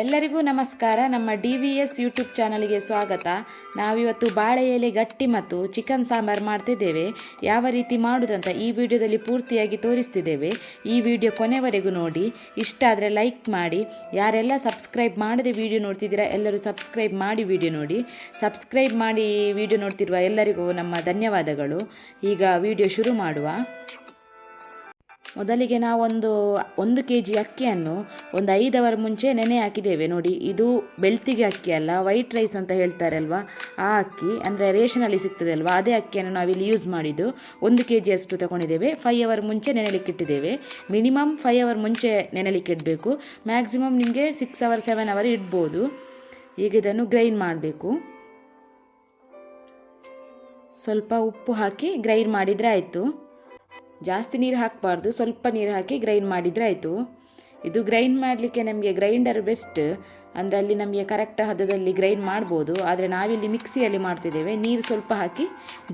ಎಲ್ಲರಿಗೂ ನಮಸ್ಕಾರ. ನಮ್ಮ ಡಿ ವಿ ಎಸ್ ಯೂಟ್ಯೂಬ್ ಚಾನಲ್ಗೆ ಸ್ವಾಗತ. ನಾವಿವತ್ತು ಬಾಳೆ ಎಲೆ, ಗಟ್ಟಿ ಮತ್ತು ಚಿಕನ್ ಸಾಂಬಾರು ಮಾಡ್ತಿದ್ದೇವೆ. ಯಾವ ರೀತಿ ಮಾಡುವುದಂತ ಈ ವಿಡಿಯೋದಲ್ಲಿ ಪೂರ್ತಿಯಾಗಿ ತೋರಿಸ್ತಿದ್ದೇವೆ. ಈ ವಿಡಿಯೋ ಕೊನೆವರೆಗೂ ನೋಡಿ. ಇಷ್ಟ ಆದರೆ ಲೈಕ್ ಮಾಡಿ. ಯಾರೆಲ್ಲ ಸಬ್ಸ್ಕ್ರೈಬ್ ಮಾಡದೆ ವಿಡಿಯೋ ನೋಡ್ತಿದ್ದೀರಾ, ಎಲ್ಲರೂ ಸಬ್ಸ್ಕ್ರೈಬ್ ಮಾಡಿ ವಿಡಿಯೋ ನೋಡಿ. ಸಬ್ಸ್ಕ್ರೈಬ್ ಮಾಡಿ ವಿಡಿಯೋ ನೋಡ್ತಿರುವ ಎಲ್ಲರಿಗೂ ನಮ್ಮ ಧನ್ಯವಾದಗಳು. ಈಗ ವಿಡಿಯೋ ಶುರು ಮಾಡುವ. ಮೊದಲಿಗೆ ನಾವೊಂದು ಒಂದು ಕೆ ಜಿ ಅಕ್ಕಿಯನ್ನು ಒಂದು ಐದು ಅವರ್ ಮುಂಚೆ ನೆನೆ ಹಾಕಿದ್ದೇವೆ. ನೋಡಿ, ಇದು ಬೆಳ್ತಿಗೆ ಅಕ್ಕಿ ಅಲ್ಲ, ವೈಟ್ ರೈಸ್ ಅಂತ ಹೇಳ್ತಾರೆ ಅಲ್ವಾ? ಆ ಅಕ್ಕಿ ಅಂದರೆ ರೇಷನಲ್ಲಿ ಸಿಗ್ತದೆ ಅಲ್ವಾ? ಅದೇ ಅಕ್ಕಿಯನ್ನು ನಾವಿಲ್ಲಿ ಯೂಸ್ ಮಾಡಿದ್ದು. ಒಂದು ಕೆ ಜಿಯಷ್ಟು ತಗೊಂಡಿದ್ದೇವೆ. ಫೈವ್ ಅವರ್ ಮುಂಚೆ ನೆನೆಲಿಕ್ಕಿಟ್ಟಿದ್ದೇವೆ ಮಿನಿಮಮ್ ಫೈವ್ ಅವರ್ ಮುಂಚೆ ನೆನೆಲಿಕ್ಕಿಡಬೇಕು ಮ್ಯಾಕ್ಸಿಮಮ್ ನಿಮಗೆ ಸಿಕ್ಸ್ ಅವರ್ ಸೆವೆನ್ ಅವರ್ ಇಡ್ಬೋದು. ಈಗ ಇದನ್ನು ಗ್ರೈಂಡ್ ಮಾಡಬೇಕು. ಸ್ವಲ್ಪ ಉಪ್ಪು ಹಾಕಿ ಗ್ರೈಂಡ್ ಮಾಡಿದರೆ ಆಯಿತು. ಜಾಸ್ತಿ ನೀರು ಹಾಕಬಾರ್ದು, ಸ್ವಲ್ಪ ನೀರು ಹಾಕಿ ಗ್ರೈಂಡ್ ಮಾಡಿದರೆ ಆಯಿತು. ಇದು ಗ್ರೈಂಡ್ ಮಾಡಲಿಕ್ಕೆ ನಮಗೆ ಗ್ರೈಂಡರ್ ಬೆಸ್ಟ್ ಅಂದರೆ ಅಲ್ಲಿ ನಮಗೆ ಕರೆಕ್ಟ್ ಹದದಲ್ಲಿ ಗ್ರೈಂಡ್ ಮಾಡ್ಬೋದು. ಆದರೆ ನಾವಿಲ್ಲಿ ಮಿಕ್ಸಿಯಲ್ಲಿ ಮಾಡ್ತಿದ್ದೇವೆ. ನೀರು ಸ್ವಲ್ಪ ಹಾಕಿ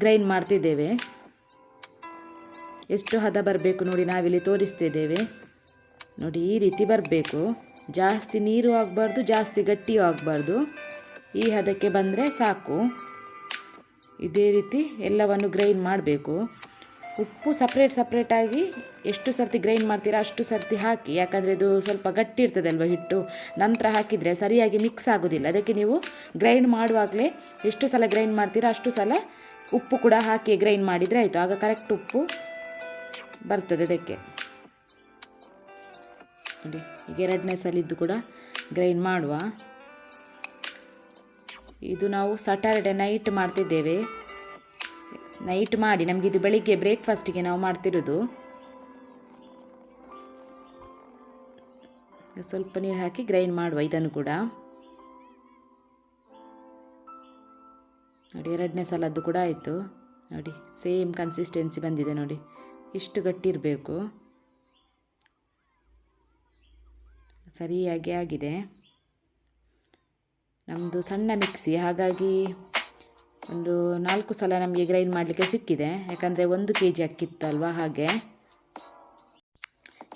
ಗ್ರೈಂಡ್ ಮಾಡ್ತಿದ್ದೇವೆ. ಎಷ್ಟು ಹದ ಬರಬೇಕು ನೋಡಿ ನಾವಿಲ್ಲಿ ತೋರಿಸ್ತಿದ್ದೇವೆ. ನೋಡಿ ಈ ರೀತಿ ಬರಬೇಕು. ಜಾಸ್ತಿ ನೀರು ಆಗಬಾರ್ದು, ಜಾಸ್ತಿ ಗಟ್ಟಿಯೂ ಆಗಬಾರ್ದು. ಈ ಹದಕ್ಕೆ ಬಂದರೆ ಸಾಕು. ಇದೇ ರೀತಿ ಎಲ್ಲವನ್ನು ಗ್ರೈಂಡ್ ಮಾಡಬೇಕು. ಉಪ್ಪು ಸಪ್ರೇಟ್ ಸಪ್ರೇಟಾಗಿ ಎಷ್ಟು ಸರ್ತಿ ಗ್ರೈಂಡ್ ಮಾಡ್ತೀರಾ ಅಷ್ಟು ಸರ್ತಿ ಹಾಕಿ. ಯಾಕಂದರೆ ಇದು ಸ್ವಲ್ಪ ಗಟ್ಟಿ ಇರ್ತದೆ ಅಲ್ವಾ ಹಿಟ್ಟು? ನಂತರ ಹಾಕಿದರೆ ಸರಿಯಾಗಿ ಮಿಕ್ಸ್ ಆಗೋದಿಲ್ಲ. ಅದಕ್ಕೆ ನೀವು ಗ್ರೈಂಡ್ ಮಾಡುವಾಗಲೇ ಎಷ್ಟು ಸಲ ಗ್ರೈಂಡ್ ಮಾಡ್ತೀರಾ ಅಷ್ಟು ಸಲ ಉಪ್ಪು ಕೂಡ ಹಾಕಿ ಗ್ರೈಂಡ್ ಮಾಡಿದರೆ ಆಯಿತು. ಆಗ ಕರೆಕ್ಟ್ ಉಪ್ಪು ಬರ್ತದೆ ಅದಕ್ಕೆ. ನೋಡಿ, ಈಗ ಎರಡನೇ ಸಲಿದ್ದು ಕೂಡ ಗ್ರೈಂಡ್ ಮಾಡುವ. ಇದು ನಾವು ಸಟರ್ಡೆ ನೈಟ್ ಮಾಡ್ತಿದ್ದೇವೆ. ನೈಟ್ ಮಾಡಿ, ನಮಗೆ ಇದು ಬೆಳಿಗ್ಗೆ ಬ್ರೇಕ್ಫಾಸ್ಟಿಗೆ ನಾವು ಮಾಡ್ತಿರೋದು. ಸ್ವಲ್ಪ ನೀರು ಹಾಕಿ ಗ್ರೈಂಡ್ ಮಾಡುವ ಇದನ್ನು ಕೂಡ. ನೋಡಿ, ಎರಡನೇ ಸಲದ್ದು ಕೂಡ ಆಯಿತು. ನೋಡಿ, ಸೇಮ್ ಕನ್ಸಿಸ್ಟೆನ್ಸಿ ಬಂದಿದೆ ನೋಡಿ. ಇಷ್ಟು ಗಟ್ಟಿ ಇರಬೇಕು ಸರಿಯಾಗಿ ಆಗಿದೆ. ನಮ್ಮದು ಸಣ್ಣ ಮಿಕ್ಸಿ, ಹಾಗಾಗಿ ಒಂದು ನಾಲ್ಕು ಸಲ ನಮಗೆ ಗ್ರೈಂಡ್ ಮಾಡಲಿಕ್ಕೆ ಸಿಕ್ಕಿದೆ. ಯಾಕಂದರೆ ಒಂದು ಕೆ ಜಿ ಅಕ್ಕಿತ್ತಲ್ವ ಹಾಗೆ.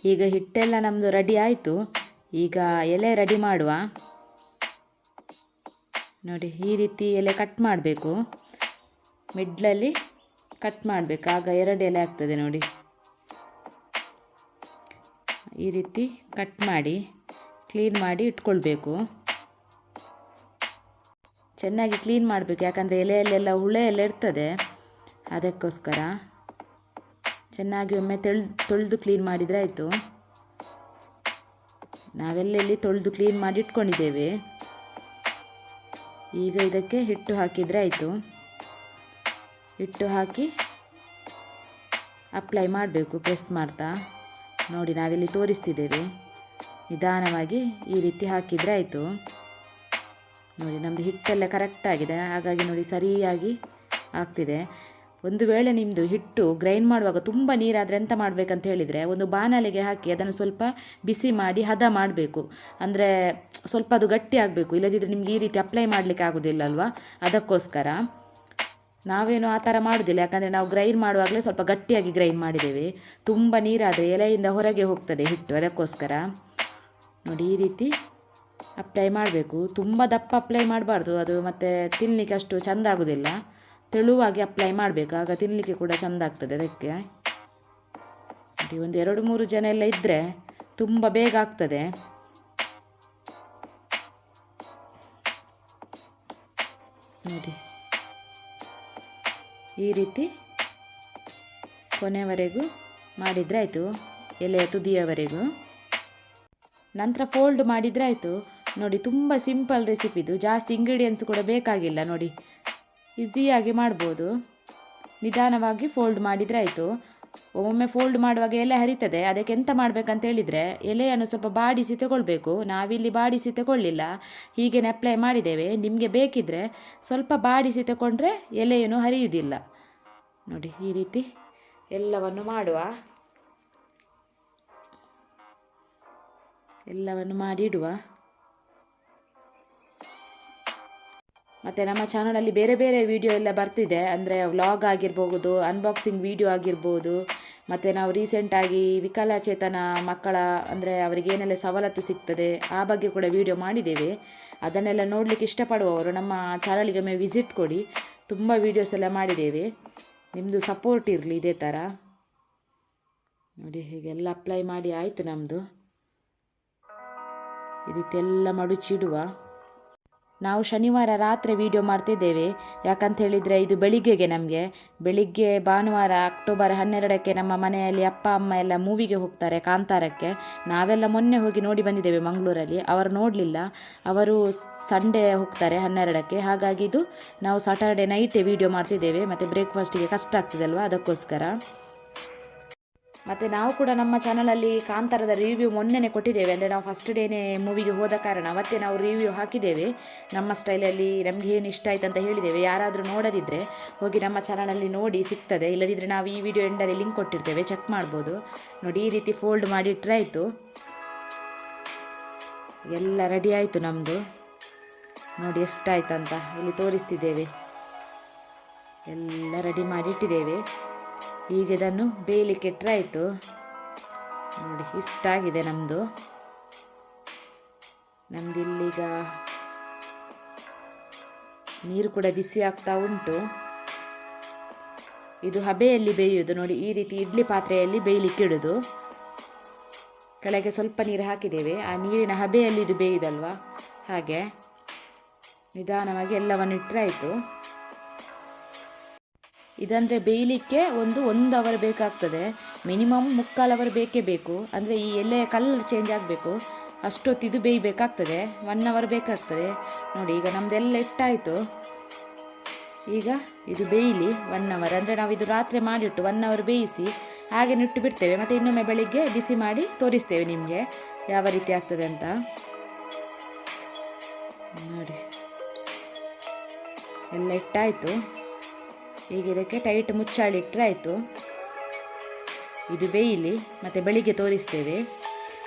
ಈಗ ಹಿಟ್ಟೆಲ್ಲ ನಮ್ಮದು ರೆಡಿ ಆಯಿತು. ಈಗ ಎಲೆ ರೆಡಿ ಮಾಡುವ. ನೋಡಿ, ಈ ರೀತಿ ಎಲೆ ಕಟ್ ಮಾಡಬೇಕು. ಮಿಡ್ಲಲ್ಲಿ ಕಟ್ ಮಾಡಬೇಕು. ಆಗ ಎರಡು ಎಲೆ ಆಗ್ತದೆ ನೋಡಿ. ಈ ರೀತಿ ಕಟ್ ಮಾಡಿ ಕ್ಲೀನ್ ಮಾಡಿ ಇಟ್ಕೊಳ್ಬೇಕು. ಚೆನ್ನಾಗಿ ಕ್ಲೀನ್ ಮಾಡಬೇಕು. ಯಾಕಂದರೆ ಎಲೆಯಲ್ಲೆಲ್ಲ ಹುಳೆ ಎಲ್ಲ ಇರ್ತದೆ. ಅದಕ್ಕೋಸ್ಕರ ಚೆನ್ನಾಗಿ ಒಮ್ಮೆ ತೊಳೆದು ತೊಳೆದು ಕ್ಲೀನ್ ಮಾಡಿದರೆ ಆಯಿತು. ನಾವೆಲ್ಲೆಲ್ಲಿ ತೊಳೆದು ಕ್ಲೀನ್ ಮಾಡಿ ಇಟ್ಕೊಂಡಿದ್ದೇವೆ. ಈಗ ಇದಕ್ಕೆ ಹಿಟ್ಟು ಹಾಕಿದರೆ ಆಯಿತು. ಹಿಟ್ಟು ಹಾಕಿ ಅಪ್ಲೈ ಮಾಡಬೇಕು ಪ್ರೆಸ್ ಮಾಡ್ತಾ. ನೋಡಿ, ನಾವಿಲ್ಲಿ ತೋರಿಸ್ತಿದ್ದೇವೆ. ನಿಧಾನವಾಗಿ ಈ ರೀತಿ ಹಾಕಿದರೆ ಆಯಿತು. ನೋಡಿ ನಮ್ಮದು ಹಿಟ್ಟೆಲ್ಲ ಕರೆಕ್ಟ್ ಆಗಿದೆ. ಹಾಗಾಗಿ ನೋಡಿ ಸರಿಯಾಗಿ ಆಗ್ತಿದೆ. ಒಂದು ವೇಳೆ ನಿಮ್ಮದು ಹಿಟ್ಟು ಗ್ರೈಂಡ್ ಮಾಡುವಾಗ ತುಂಬ ನೀರಾದರೆ ಎಂತ ಮಾಡಬೇಕಂತ ಹೇಳಿದರೆ, ಒಂದು ಬಾಣಲೆಗೆ ಹಾಕಿ ಅದನ್ನು ಸ್ವಲ್ಪ ಬಿಸಿ ಮಾಡಿ ಹದ ಮಾಡಬೇಕು. ಅಂದರೆ ಸ್ವಲ್ಪ ಅದು ಗಟ್ಟಿ ಆಗಬೇಕು. ಇಲ್ಲದಿದ್ದರೆ ನಿಮ್ಗೆ ಈ ರೀತಿ ಅಪ್ಲೈ ಮಾಡಲಿಕ್ಕೆ ಆಗೋದಿಲ್ಲ ಅಲ್ವಾ ಅದಕ್ಕೋಸ್ಕರ ನಾವೇನು ಆ ಥರ ಮಾಡೋದಿಲ್ಲ. ಯಾಕಂದರೆ ನಾವು ಗ್ರೈಂಡ್ ಮಾಡುವಾಗಲೇ ಸ್ವಲ್ಪ ಗಟ್ಟಿಯಾಗಿ ಗ್ರೈಂಡ್ ಮಾಡಿದ್ದೇವೆ. ತುಂಬ ನೀರಾದರೆ ಎಲೆಯಿಂದ ಹೊರಗೆ ಹೋಗ್ತದೆ ಹಿಟ್ಟು. ಅದಕ್ಕೋಸ್ಕರ ನೋಡಿ ಈ ರೀತಿ ಅಪ್ಲೈ ಮಾಡಬೇಕು. ತುಂಬ ದಪ್ಪ ಅಪ್ಲೈ ಮಾಡಬಾರ್ದು. ಅದು ಮತ್ತು ತಿನ್ನಲಿಕ್ಕೆ ಅಷ್ಟು ಚೆಂದ ಆಗೋದಿಲ್ಲ. ತೆಳುವಾಗಿ ಅಪ್ಲೈ ಮಾಡಬೇಕು. ಆಗ ತಿನ್ನಲಿಕ್ಕೆ ಕೂಡ ಚೆಂದ ಆಗ್ತದೆ ಅದಕ್ಕೆ. ಒಂದು ಎರಡು, ಮೂರು ಜನ ಎಲ್ಲ ಇದ್ದರೆ ತುಂಬ ಬೇಗ ಆಗ್ತದೆ. ನೋಡಿ. ಈ ರೀತಿ ಕೊನೆಯವರೆಗೂ ಮಾಡಿದರೆ ಆಯಿತು. ಎಲೆಯ ತುದಿಯವರೆಗೂ. ನಂತರ ಫೋಲ್ಡ್ ಮಾಡಿದರೆ ಆಯಿತು. ನೋಡಿ, ತುಂಬ ಸಿಂಪಲ್ ರೆಸಿಪಿದು ಜಾಸ್ತಿ ಇಂಗ್ರೀಡಿಯೆಂಟ್ಸ್ ಕೂಡ ಬೇಕಾಗಿಲ್ಲ ನೋಡಿ. ಈಸಿಯಾಗಿ ಮಾಡ್ಬೋದು. ನಿಧಾನವಾಗಿ ಫೋಲ್ಡ್ ಮಾಡಿದರೆ ಆಯಿತು. ಒಮ್ಮೊಮ್ಮೆ ಫೋಲ್ಡ್ ಮಾಡುವಾಗ ಎಲೆ ಹರಿತದೆ. ಅದಕ್ಕೆ ಎಂತ ಮಾಡಬೇಕಂತ ಹೇಳಿದರೆ, ಎಲೆಯನ್ನು ಸ್ವಲ್ಪ ಬಾಡಿಸಿ ತಗೊಳ್ಬೇಕು. ನಾವಿಲ್ಲಿ ಬಾಡಿಸಿ ತಗೊಳ್ಳಿಲ್ಲ. ಹೀಗೇನೆ ಅಪ್ಲೈ ಮಾಡಿದ್ದೇವೆ. ನಿಮಗೆ ಬೇಕಿದ್ದರೆ ಸ್ವಲ್ಪ ಬಾಡಿಸಿ ತಗೊಂಡ್ರೆ ಎಲೆಯನ್ನು ಹರಿಯುವುದಿಲ್ಲ. ನೋಡಿ, ಈ ರೀತಿ ಎಲ್ಲವನ್ನು ಮಾಡುವ. ಎಲ್ಲವನ್ನು ಮಾಡಿ ಮತ್ತು ನಮ್ಮ ಚಾನಲಲ್ಲಿ ಬೇರೆ ಬೇರೆ ವಿಡಿಯೋ ಎಲ್ಲ ಬರ್ತಿದೆ. ಅಂದರೆ ವ್ಲಾಗ್ ಆಗಿರ್ಬೋದು ಅನ್ಬಾಕ್ಸಿಂಗ್ ವಿಡಿಯೋ ಆಗಿರ್ಬೋದು, ಮತ್ತು ನಾವು ರೀಸೆಂಟಾಗಿ ವಿಕಲಚೇತನ ಮಕ್ಕಳ ಅಂದರೆ ಅವರಿಗೆ ಏನೆಲ್ಲ ಸವಲತ್ತು ಸಿಗ್ತದೆ, ಆ ಬಗ್ಗೆ ಕೂಡ ವಿಡಿಯೋ ಮಾಡಿದ್ದೇವೆ. ಅದನ್ನೆಲ್ಲ ನೋಡಲಿಕ್ಕೆ ಇಷ್ಟಪಡುವವರು ನಮ್ಮ ಚಾನಲಿಗೆ ಒಮ್ಮೆ ವಿಸಿಟ್ ಕೊಡಿ. ತುಂಬ ವೀಡಿಯೋಸ್ ಎಲ್ಲ ಮಾಡಿದ್ದೇವೆ. ನಿಮ್ಮದು ಸಪೋರ್ಟ್ ಇರಲಿ ಇದೇ ಥರ ನೋಡಿ, ಹೀಗೆಲ್ಲ ಅಪ್ಲೈ ಮಾಡಿ ಆಯಿತು ನಮ್ಮದು ಈ ರೀತಿ ಎಲ್ಲ ಮಡುಚಿಡುವ. ನಾವು ಶನಿವಾರ ರಾತ್ರಿ ವಿಡಿಯೋ ಮಾಡ್ತಿದ್ದೇವೆ. ಯಾಕಂತ ಹೇಳಿದರೆ ಇದು ಬೆಳಿಗ್ಗೆಗೆ ನಮಗೆ. ಬೆಳಿಗ್ಗೆ ಭಾನುವಾರ ಅಕ್ಟೋಬರ್ ಹನ್ನೆರಡಕ್ಕೆ ನಮ್ಮ ಮನೆಯಲ್ಲಿ ಅಪ್ಪ, ಅಮ್ಮ ಎಲ್ಲ ಮೂವಿಗೆ ಹೋಗ್ತಾರೆ, ಕಾಂತಾರಕ್ಕೆ. ನಾವೆಲ್ಲ ಮೊನ್ನೆ ಹೋಗಿ ನೋಡಿ ಬಂದಿದ್ದೇವೆ ಮಂಗಳೂರಲ್ಲಿ. ಅವರು ನೋಡಲಿಲ್ಲ. ಅವರು ಸಂಡೇ ಹೋಗ್ತಾರೆ ಹನ್ನೆರಡಕ್ಕೆ. ಹಾಗಾಗಿ ಇದು ನಾವು ಸಾಟರ್ಡೆ ನೈಟೇ ವಿಡಿಯೋ ಮಾಡ್ತಿದ್ದೇವೆ. ಮತ್ತು ಬ್ರೇಕ್ಫಾಸ್ಟಿಗೆ ಕಷ್ಟ ಆಗ್ತದಲ್ವ? ಅದಕ್ಕೋಸ್ಕರ. ಮತ್ತು ನಾವು ಕೂಡ ನಮ್ಮ ಚಾನಲಲ್ಲಿ ಕಾಂತಾರದ ರಿವ್ಯೂ ಮೊನ್ನೆನೇ ಕೊಟ್ಟಿದ್ದೇವೆ. ಅಂದರೆ ನಾವು ಫಸ್ಟ್ ಡೇನೇ ಮೂವಿಗೆ ಹೋದ ಕಾರಣ ಮತ್ತೆ ನಾವು ರಿವ್ಯೂ ಹಾಕಿದ್ದೇವೆ. ನಮ್ಮ ಸ್ಟೈಲಲ್ಲಿ ನಮಗೆ ಏನು ಇಷ್ಟ ಆಯ್ತು ಅಂತ ಹೇಳಿದ್ದೇವೆ. ಯಾರಾದರೂ ನೋಡದಿದ್ದರೆ ಹೋಗಿ ನಮ್ಮ ಚಾನಲಲ್ಲಿ ನೋಡಿ ಸಿಗ್ತದೆ. ಇಲ್ಲದಿದ್ದರೆ ನಾವು ಈ ವಿಡಿಯೋ ಎಂಡಲ್ಲಿ ಲಿಂಕ್ ಕೊಟ್ಟಿರ್ತೇವೆ. ಚೆಕ್ ಮಾಡ್ಬೋದು. ನೋಡಿ, ಈ ರೀತಿ ಫೋಲ್ಡ್ ಮಾಡಿ ಇಟ್ಟರೆ ಆಯಿತು. ಎಲ್ಲ ರೆಡಿ ಆಯಿತು ನಮ್ಮದು ನೋಡಿ, ಎಷ್ಟಾಯ್ತಂತ ಇಲ್ಲಿ ತೋರಿಸ್ತಿದ್ದೇವೆ. ಎಲ್ಲ ರೆಡಿ ಮಾಡಿ ಇಟ್ಟಿದ್ದೇವೆ. ಈಗ ಇದನ್ನು ಬೇಯಲಿಕ್ಕೆ ಇಟ್ಟರೆ ಆಯಿತು. ನೋಡಿ ಇಷ್ಟಾಗಿದೆ ನಮ್ಮದು ನಮ್ದು. ಇಲ್ಲಿಗ ನೀರು ಕೂಡ ಬಿಸಿ ಆಗ್ತಾ ಉಂಟು. ಇದು ಹಬೆಯಲ್ಲಿ ಬೇಯುವುದು. ನೋಡಿ, ಈ ರೀತಿ ಇಡ್ಲಿ ಪಾತ್ರೆಯಲ್ಲಿ ಬೇಯಲಿಕ್ಕೆ ಇಡೋದು ಕೆಳಗೆ ಸ್ವಲ್ಪ ನೀರು ಹಾಕಿದ್ದೇವೆ. ಆ ನೀರಿನ ಹಬೆಯಲ್ಲಿ ಇದು ಬೇಯಿದಲ್ವಾ? ಹಾಗೆ ನಿಧಾನವಾಗಿ ಎಲ್ಲವನ್ನು ಇಟ್ಟರೆ ಆಯಿತು. ಇದಂದರೆ ಬೇಯಲಿಕ್ಕೆ ಒಂದು ಒಂದು ಅವರ್ ಬೇಕಾಗ್ತದೆ. ಮಿನಿಮಮ್ ಮುಕ್ಕಾಲು ಅವರ್ ಬೇಕೇ ಬೇಕು. ಅಂದರೆ ಈ ಎಲೆ ಕಲ್ಲು ಚೇಂಜ್ ಆಗಬೇಕು. ಅಷ್ಟೊತ್ತು ಇದು ಬೇಯಬೇಕಾಗ್ತದೆ. ಒನ್ ಅವರ್ ಬೇಕಾಗ್ತದೆ. ನೋಡಿ, ಈಗ ನಮ್ಮದೆಲ್ಲ ಇಟ್ಟಾಯಿತು ಈಗ ಇದು ಬೇಯಲಿ ಒನ್ ಅವರ್ ಅಂದರೆ ನಾವು ಇದು ರಾತ್ರಿ ಮಾಡಿಟ್ಟು ಒನ್ ಅವರ್ ಬೇಯಿಸಿ ಹಾಗೆ ಇಟ್ಟು ಬಿಡ್ತೇವೆ. ಮತ್ತು ಇನ್ನೊಮ್ಮೆ ಬೆಳಿಗ್ಗೆ ಬಿಸಿ ಮಾಡಿ ತೋರಿಸ್ತೇವೆ ನಿಮಗೆ ಯಾವ ರೀತಿ ಆಗ್ತದೆ ಅಂತ. ನೋಡಿ. ಎಲ್ಲ ಇಟ್ಟಾಯಿತು ಈಗ ಇದಕ್ಕೆ ಟೈಟ್ ಮುಚ್ಚಾಳಿ ಇಟ್ಟರೆ ಆಯಿತು. ಇದು ಬೇಯಲಿ, ಮತ್ತು ಬೆಳಿಗ್ಗೆ ತೋರಿಸ್ತೇವೆ.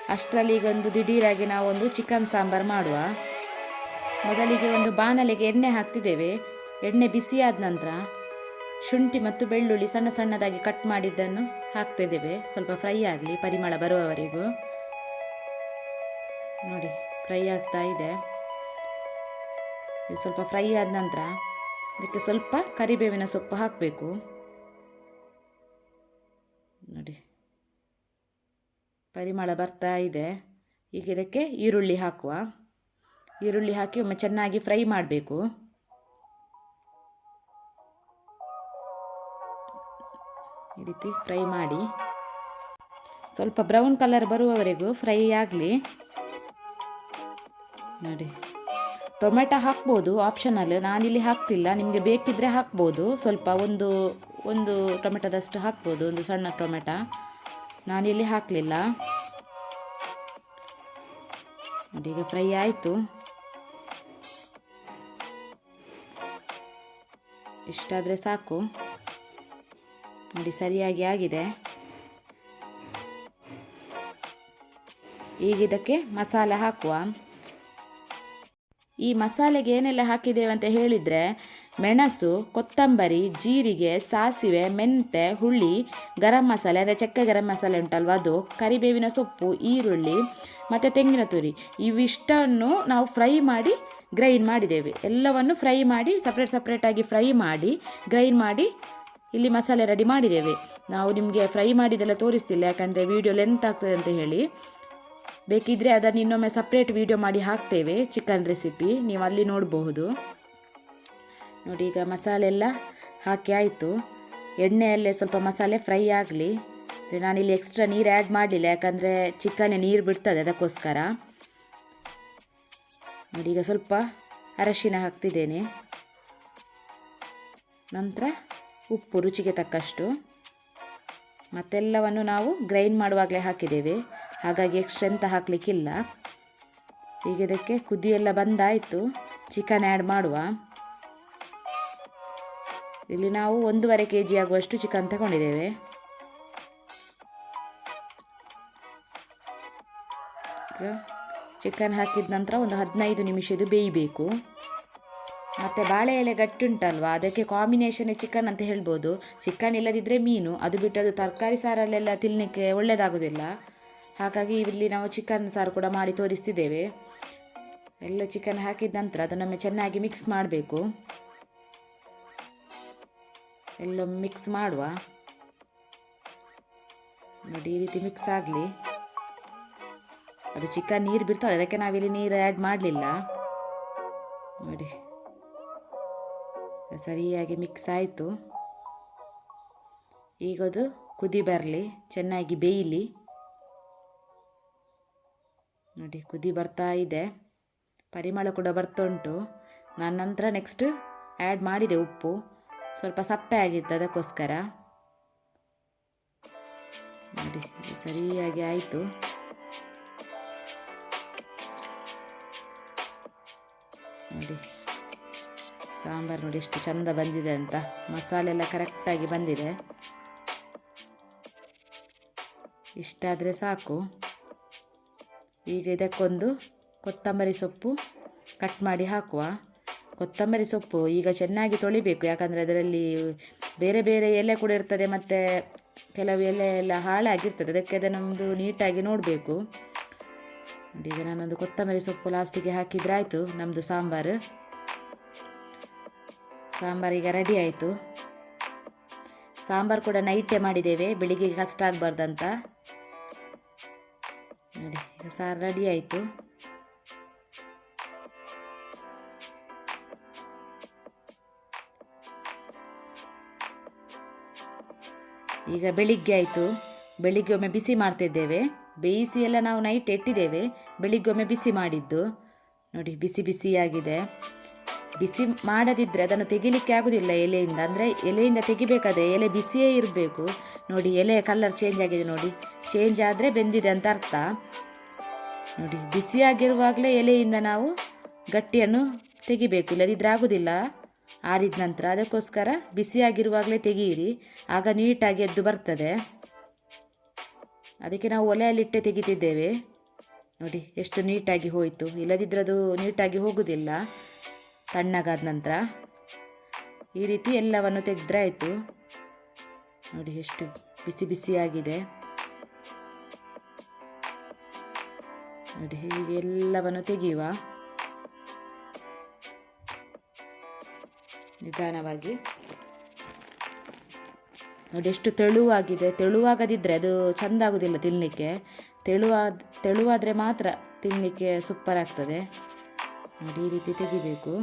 ಅಷ್ಟರಲ್ಲಿ ಈಗ ಒಂದು ದಿಢೀರಾಗಿ ನಾವೊಂದು ಚಿಕನ್ ಸಾಂಬಾರು ಮಾಡುವ. ಮೊದಲಿಗೆ ಒಂದು ಬಾಣಲೆಗೆ ಎಣ್ಣೆ ಹಾಕ್ತಿದ್ದೇವೆ. ಎಣ್ಣೆ ಬಿಸಿಯಾದ ನಂತರ ಶುಂಠಿ ಮತ್ತು ಬೆಳ್ಳುಳ್ಳಿ ಸಣ್ಣ ಸಣ್ಣದಾಗಿ ಕಟ್ ಮಾಡಿದ್ದನ್ನು ಹಾಕ್ತಿದ್ದೇವೆ. ಸ್ವಲ್ಪ ಫ್ರೈ ಆಗಲಿ, ಪರಿಮಳ ಬರುವವರೆಗೂ. ನೋಡಿ ಫ್ರೈ ಆಗ್ತಾ ಇದೆ. ಇದು ಸ್ವಲ್ಪ ಫ್ರೈ ಆದ ನಂತರ ಇದಕ್ಕೆ ಸ್ವಲ್ಪ ಕರಿಬೇವಿನ ಸೊಪ್ಪು ಹಾಕಬೇಕು. ನೋಡಿ. ಪರಿಮಳ ಬರ್ತಾ ಇದೆ. ಈಗ ಇದಕ್ಕೆ ಈರುಳ್ಳಿ ಹಾಕುವ. ಈರುಳ್ಳಿ ಹಾಕಿ ಒಮ್ಮೆ ಚೆನ್ನಾಗಿ ಫ್ರೈ ಮಾಡಬೇಕು. ಈ ರೀತಿ ಫ್ರೈ ಮಾಡಿ. ಸ್ವಲ್ಪ ಬ್ರೌನ್ ಕಲರ್ ಬರುವವರೆಗೂ ಫ್ರೈ ಆಗಲಿ. ನೋಡಿ. ಟೊಮೆಟೊ ಹಾಕ್ಬೋದು ಆಪ್ಷನಲ್ ನಾನಿಲ್ಲಿ ಹಾಕ್ತಿಲ್ಲ. ನಿಮಗೆ ಬೇಕಿದ್ದರೆ ಹಾಕ್ಬೋದು. ಸ್ವಲ್ಪ ಒಂದು ಒಂದು ಟೊಮೆಟೊದಷ್ಟು ಹಾಕ್ಬೋದು. ಒಂದು ಸಣ್ಣ ಟೊಮೆಟೊ. ನಾನಿಲ್ಲಿ ಹಾಕಲಿಲ್ಲ. ಈಗ ಫ್ರೈ ಆಯಿತು. ಇಷ್ಟಾದರೆ ಸಾಕು. ನೋಡಿ, ಸರಿಯಾಗಿ ಆಗಿದೆ. ಈಗ ಇದಕ್ಕೆ ಮಸಾಲೆ ಹಾಕುವ. ಈ ಮಸಾಲೆಗೆ ಏನೆಲ್ಲ ಹಾಕಿದ್ದೇವೆ ಅಂತ ಹೇಳಿದರೆ ಮೆಣಸು, ಕೊತ್ತಂಬರಿ, ಜೀರಿಗೆ, ಸಾಸಿವೆ, ಮೆಂತೆ, ಹುಳಿ, ಗರಂ ಮಸಾಲೆ, ಅಂದರೆ ಚಕ್ಕೆ ಗರಂ ಮಸಾಲೆ ಉಂಟಲ್ವ ಅದು, ಕರಿಬೇವಿನ ಸೊಪ್ಪು, ಈರುಳ್ಳಿ ಮತ್ತು ತೆಂಗಿನ ತುರಿ. ಇವಿಷ್ಟನ್ನು ನಾವು ಫ್ರೈ ಮಾಡಿ ಗ್ರೈಂಡ್ ಮಾಡಿದ್ದೇವೆ. ಎಲ್ಲವನ್ನು ಫ್ರೈ ಮಾಡಿ ಸಪ್ರೇಟ್ ಸಪ್ರೇಟಾಗಿ ಫ್ರೈ ಮಾಡಿ, ಗ್ರೈಂಡ್ ಮಾಡಿ ಇಲ್ಲಿ ಮಸಾಲೆ ರೆಡಿ ಮಾಡಿದ್ದೇವೆ. ನಾವು ನಿಮಗೆ ಫ್ರೈ ಮಾಡಿದೆಲ್ಲ ತೋರಿಸ್ತಿಲ್ಲ, ಯಾಕಂದರೆ ವೀಡಿಯೋ ಲೆಂತ್ ಆಗ್ತದೆ ಅಂತ ಹೇಳಿ. ಬೇಕಿದ್ದರೆ ಅದನ್ನು ಇನ್ನೊಮ್ಮೆ ಸಪ್ರೇಟ್ ವೀಡಿಯೋ ಮಾಡಿ ಹಾಕ್ತೇವೆ. ಚಿಕನ್ ರೆಸಿಪಿ ನೀವು ಅಲ್ಲಿ ನೋಡಬಹುದು. ನೋಡಿ, ಈಗ ಮಸಾಲೆ ಎಲ್ಲ ಹಾಕಿ ಆಯಿತು. ಎಣ್ಣೆಯಲ್ಲೇ ಸ್ವಲ್ಪ ಮಸಾಲೆ ಫ್ರೈ ಆಗಲಿ. ನಾನಿಲ್ಲಿ ಎಕ್ಸ್ಟ್ರಾ ನೀರು ಆ್ಯಡ್ ಮಾಡಲಿಲ್ಲ, ಯಾಕಂದರೆ ಚಿಕನ್ನೇ ನೀರು ಬಿಡ್ತದೆ ಅದಕ್ಕೋಸ್ಕರ. ನೋಡಿ, ಈಗ ಸ್ವಲ್ಪ ಅರಶಿನ ಹಾಕ್ತಿದ್ದೇನೆ. ನಂತರ ಉಪ್ಪು, ರುಚಿಗೆ ತಕ್ಕಷ್ಟು. ಮತ್ತೆಲ್ಲವನ್ನು ನಾವು ಗ್ರೈಂಡ್ ಮಾಡುವಾಗಲೇ ಹಾಕಿದ್ದೇವೆ. ಹಾಗಾಗಿ ಎಕ್ಸ್ಟ್ರಾ ಎಂತ ಹಾಕಲಿಕ್ಕಿಲ್ಲ. ಈಗ ಇದಕ್ಕೆ ಕುದಿಯೆಲ್ಲ ಬಂದಾಯಿತು. ಚಿಕನ್ ಆ್ಯಡ್ ಮಾಡುವ. ಇಲ್ಲಿ ನಾವು ಒಂದೂವರೆ ಕೆ ಜಿ ಆಗುವಷ್ಟು ಚಿಕನ್ ತಗೊಂಡಿದ್ದೇವೆ. ಚಿಕನ್ ಹಾಕಿದ ನಂತರ ಒಂದು ಹದಿನೈದು ನಿಮಿಷ ಇದು ಬೇಯಬೇಕು. ಮತ್ತು ಬಾಳೆ ಎಲೆ ಗಟ್ಟಿ ಉಂಟಲ್ವಾ ಅದಕ್ಕೆ ಕಾಂಬಿನೇಷನ್ ಚಿಕನ್ ಅಂತ ಹೇಳ್ಬೋದು. ಚಿಕನ್ ಇಲ್ಲದಿದ್ದರೆ ಮೀನು. ಅದು ಬಿಟ್ಟು ಅದು ತರಕಾರಿ ಸಾರಲ್ಲೆಲ್ಲ ತಿನ್ನಲಿಕ್ಕೆ ಒಳ್ಳೆಯದಾಗೋದಿಲ್ಲ ಹಾಗಾಗಿ ಇಲ್ಲಿ ನಾವು ಚಿಕನ್ ಸಾರು ಕೂಡ ಮಾಡಿ ತೋರಿಸ್ತಿದ್ದೇವೆ. ಎಲ್ಲ ಚಿಕನ್ ಹಾಕಿದ ನಂತರ ಅದನ್ನೊಮ್ಮೆ ಚೆನ್ನಾಗಿ ಮಿಕ್ಸ್ ಮಾಡಬೇಕು. ಎಲ್ಲೊಮ್ಮೆ ಮಿಕ್ಸ್ ಮಾಡುವ. ನೋಡಿ, ಈ ರೀತಿ ಮಿಕ್ಸ್ ಆಗಲಿ. ಅದು ಚಿಕನ್ ನೀರು ಬಿಡ್ತದೆ, ಅದಕ್ಕೆ ನಾವಿಲ್ಲಿ ನೀರು ಆ್ಯಡ್ ಮಾಡಲಿಲ್ಲ. ನೋಡಿ. ಸರಿಯಾಗಿ ಮಿಕ್ಸ್ ಆಯಿತು. ಈಗ ಅದು ಕುದಿ ಬರಲಿ, ಚೆನ್ನಾಗಿ ಬೇಯಲಿ. ನೋಡಿ, ಕುದಿ ಬರ್ತಾ ಇದೆ. ಪರಿಮಳ ಕೂಡ ಬರ್ತಾ ಉಂಟು. ನಾನು ನಂತರ ನೆಕ್ಸ್ಟ್ ಆ್ಯಡ್ ಮಾಡಿದೆ ಉಪ್ಪು. ಸ್ವಲ್ಪ ಸಪ್ಪೆ ಆಗಿತ್ತು ಅದಕ್ಕೋಸ್ಕರ. ನೋಡಿ ಸರಿಯಾಗಿ ಆಯಿತು. ನೋಡಿ, ಸಾಂಬಾರು ನೋಡಿ ಎಷ್ಟು ಚಂದ ಬಂದಿದೆ ಅಂತ. ಮಸಾಲೆ ಎಲ್ಲ ಕರೆಕ್ಟಾಗಿ ಬಂದಿದೆ. ಇಷ್ಟಾದರೆ ಸಾಕು. ಈಗ ಇದಕ್ಕೊಂದು ಕೊತ್ತಂಬರಿ ಸೊಪ್ಪು ಕಟ್ ಮಾಡಿ ಹಾಕುವ. ಕೊತ್ತಂಬರಿ ಸೊಪ್ಪು ಈಗ ಚೆನ್ನಾಗಿ ತೊಳಿಬೇಕು. ಯಾಕಂದರೆ ಅದರಲ್ಲಿ ಬೇರೆ ಬೇರೆ ಎಲೆ ಕೂಡ ಇರ್ತದೆ, ಮತ್ತು ಕೆಲವು ಎಲೆ ಎಲ್ಲ ಹಾಳಾಗಿರ್ತದೆ. ಅದಕ್ಕೆ ಅದನ್ನೊಂದು ನೀಟಾಗಿ ನೋಡಬೇಕು. ನೋಡಿ, ಈಗ ನಾನೊಂದು ಕೊತ್ತಂಬರಿ ಸೊಪ್ಪು ಲಾಸ್ಟಿಗೆ ಹಾಕಿದರೆ ಆಯಿತು. ನಮ್ಮದು ಸಾಂಬಾರು. ಸಾಂಬಾರು ಈಗ ರೆಡಿ ಆಯಿತು. ಸಾಂಬಾರು ಕೂಡ ನೈಟೇ ಮಾಡಿದ್ದೇವೆ. ಬೆಳಿಗ್ಗೆ ಕಷ್ಟ ಆಗಬಾರ್ದಂತ ನೋಡಿ, ಈಗ ಸಾರು ರೆಡಿ ಆಯಿತು. ಈಗ ಬೆಳಿಗ್ಗೆ ಆಯಿತು. ಬೆಳಿಗ್ಗೆ ಒಮ್ಮೆ ಬಿಸಿ ಮಾಡ್ತಿದ್ದೇವೆ. ಬೇಯಿಸಿ ಎಲ್ಲ ನಾವು ನೈಟ್ ಇಟ್ಟಿದ್ದೇವೆ ಬೆಳಿಗ್ಗೆ ಒಮ್ಮೆ ಬಿಸಿ ಮಾಡಿದ್ದು. ನೋಡಿ, ಬಿಸಿ ಬಿಸಿಯಾಗಿದೆ. ಬಿಸಿ ಮಾಡದಿದ್ದರೆ ಅದನ್ನು ತೆಗಿಲಿಕ್ಕೆ ಆಗೋದಿಲ್ಲ ಎಲೆಯಿಂದ. ಅಂದರೆ ಎಲೆಯಿಂದ ತೆಗಿಬೇಕಾದ್ರೆ ಎಲೆ ಬಿಸಿಯೇ ಇರಬೇಕು. ನೋಡಿ ಎಲೆ ಕಲರ್ ಚೇಂಜ್ ಆಗಿದೆ ನೋಡಿ. ಚೇಂಜ್ ಆದರೆ ಬೆಂದಿದೆ ಅಂತ ಅರ್ಥ. ನೋಡಿ ಬಿಸಿಯಾಗಿರುವಾಗಲೇ ಎಲೆಯಿಂದ ನಾವು ಗಟ್ಟಿಯನ್ನು ತೆಗಿಬೇಕು ಇಲ್ಲದಿದ್ದರೆ ಆಗೋದಿಲ್ಲ. ಆರಿದ ನಂತರ ಅದಕ್ಕೋಸ್ಕರ ಬಿಸಿಯಾಗಿರುವಾಗಲೇ ತೆಗೆಯಿರಿ ಆಗ ನೀಟಾಗಿ ಎದ್ದು ಬರ್ತದೆ. ಅದಕ್ಕೆ ನಾವು ಒಲೆಯಲ್ಲಿಟ್ಟೆ ತೆಗಿತಿದ್ದೇವೆ. ನೋಡಿ, ಎಷ್ಟು ನೀಟಾಗಿ ಹೋಯಿತು. ಇಲ್ಲದಿದ್ದರೆ ಅದು ನೀಟಾಗಿ ಹೋಗೋದಿಲ್ಲ. ತಣ್ಣಗಾದ ನಂತರ ಈ ರೀತಿ ಎಲ್ಲವನ್ನು ತೆಗೆದ್ರಾಯಿತು. ನೋಡಿ, ಎಷ್ಟು ಬಿಸಿ ಬಿಸಿಯಾಗಿದೆ ನೋಡಿ, ಹೀಗೆ ಎಲ್ಲವನ್ನು ತೆಗೆಯುವ ನಿಧಾನವಾಗಿ. ನೋಡಿ, ಎಷ್ಟು ತೆಳುವಾಗಿದೆ. ತೆಳುವಾಗದಿದ್ದರೆ ಅದು ಚೆಂದ ಆಗೋದಿಲ್ಲ ತಿನ್ನಲಿಕ್ಕೆ ತೆಳುವಾದ ತೆಳುವಾದರೆ ಮಾತ್ರ ತಿನ್ನಲಿಕ್ಕೆ ಸೂಪರ್ ಆಗ್ತದೆ. ನೋಡಿ, ಈ ರೀತಿ ತೆಗಿಬೇಕು.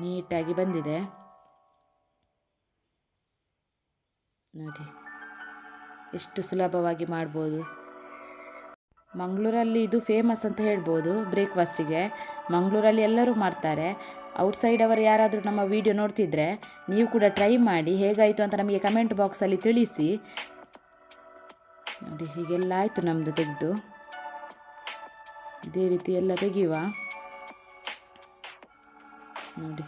ನೀಟಾಗಿ ಬಂದಿದೆ. ನೋಡಿ. ಎಷ್ಟು ಸುಲಭವಾಗಿ ಮಾಡ್ಬೋದು? ಮಂಗಳೂರಲ್ಲಿ ಇದು ಫೇಮಸ್ ಅಂತ ಹೇಳ್ಬೋದು ಬ್ರೇಕ್ಫಾಸ್ಟಿಗೆ ಮಂಗಳೂರಲ್ಲಿ ಎಲ್ಲರೂ ಮಾಡ್ತಾರೆ. ಔಟ್ಸೈಡ್ ಅವರು ಯಾರಾದರೂ ನಮ್ಮ ವಿಡಿಯೋ ನೋಡ್ತಿದ್ರೆ ನೀವು ಕೂಡ ಟ್ರೈ ಮಾಡಿ, ಹೇಗಾಯಿತು ಅಂತ ನಮಗೆ ಕಮೆಂಟ್ ಬಾಕ್ಸಲ್ಲಿ ತಿಳಿಸಿ. ನೋಡಿ, ಹೀಗೆಲ್ಲ ಆಯಿತು ನಮ್ಮದು ತೆಗೆದು ಇದೇ ರೀತಿ ಎಲ್ಲ ತೆಗೆಯುವ. ನೋಡಿ.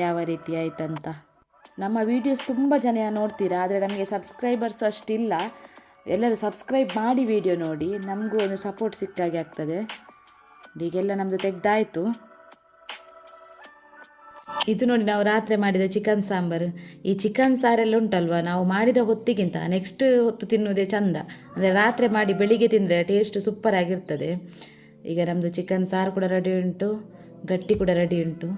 ಯಾವ ರೀತಿ ಆಯ್ತಂತ. ನಮ್ಮ ವೀಡಿಯೋಸ್ ತುಂಬ ಜನ ನೋಡ್ತೀರಾ, ಆದರೆ ನಮಗೆ ಸಬ್ಸ್ಕ್ರೈಬರ್ಸ್ ಅಷ್ಟಿಲ್ಲ. ಎಲ್ಲರೂ ಸಬ್ಸ್ಕ್ರೈಬ್ ಮಾಡಿ ವಿಡಿಯೋ ನೋಡಿ, ನಮಗೂ ಒಂದು ಸಪೋರ್ಟ್ ಸಿಕ್ಕಾಗೆ ಆಗ್ತದೆ. ಈಗೆಲ್ಲ ನಮ್ಮದು ತೆಗ್ದಾಯಿತು. ಇದು ನೋಡಿ ನಾವು ರಾತ್ರಿ ಮಾಡಿದ ಚಿಕನ್ ಸಾಂಬಾರು. ಈ ಚಿಕನ್ ಸಾರೆಲ್ಲ ಉಂಟಲ್ವ? ನಾವು ಮಾಡಿದ ಹೊತ್ತಿಗಿಂತ ನೆಕ್ಸ್ಟ್ ಹೊತ್ತು ತಿನ್ನುವುದೇ ಚಂದ. ಅಂದರೆ ರಾತ್ರಿ ಮಾಡಿ ಬೆಳಿಗ್ಗೆ ತಿಂದರೆ ಟೇಸ್ಟ್ ಸೂಪರ್ ಆಗಿರ್ತದೆ ಈಗ ನಮ್ಮದು ಚಿಕನ್ ಸಾರು ಕೂಡ ರೆಡಿ ಉಂಟು, ಗಟ್ಟಿ ಕೂಡ ರೆಡಿ ಉಂಟು.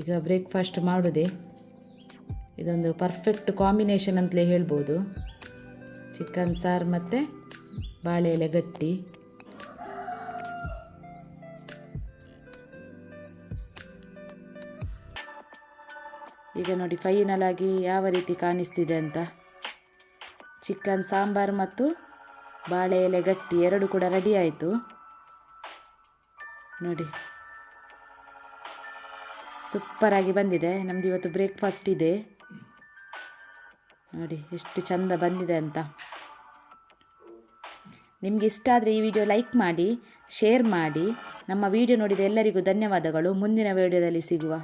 ಈಗ ಬ್ರೇಕ್ಫಾಸ್ಟ್ ಮಾಡೋದೆ. ಇದೊಂದು ಪರ್ಫೆಕ್ಟ್ ಕಾಂಬಿನೇಷನ್ ಅಂತಲೇ ಹೇಳ್ಬೋದು. ಚಿಕನ್, ಸಾರು ಮತ್ತು ಬಾಳೆ ಎಲೆ ಗಟ್ಟಿ. ಈಗ ನೋಡಿ ಫೈನಲ್ ಆಗಿ ಯಾವ ರೀತಿ ಕಾಣಿಸ್ತಿದೆ ಅಂತ. ಚಿಕನ್, ಸಾಂಬಾರು ಮತ್ತು ಬಾಳೆ ಎಲೆ ಗಟ್ಟಿ ಎರಡು ಕೂಡ ರೆಡಿ ಆಯಿತು. ನೋಡಿ. ಸೂಪರಾಗಿ ಬಂದಿದೆ. ನಮ್ದು ಇವತ್ತು ಬ್ರೇಕ್ಫಾಸ್ಟ್ ಇದೆ. ನೋಡಿ, ಎಷ್ಟು ಚಂದ ಬಂದಿದೆ ಅಂತ. ನಿಮಗೆ ಇಷ್ಟ ಆದರೆ ಈ ವಿಡಿಯೋ ಲೈಕ್ ಮಾಡಿ, ಶೇರ್ ಮಾಡಿ. ನಮ್ಮ ವಿಡಿಯೋ ನೋಡಿದ ಎಲ್ಲರಿಗೂ ಧನ್ಯವಾದಗಳು. ಮುಂದಿನ ವಿಡಿಯೋದಲ್ಲಿ ಸಿಗುವ.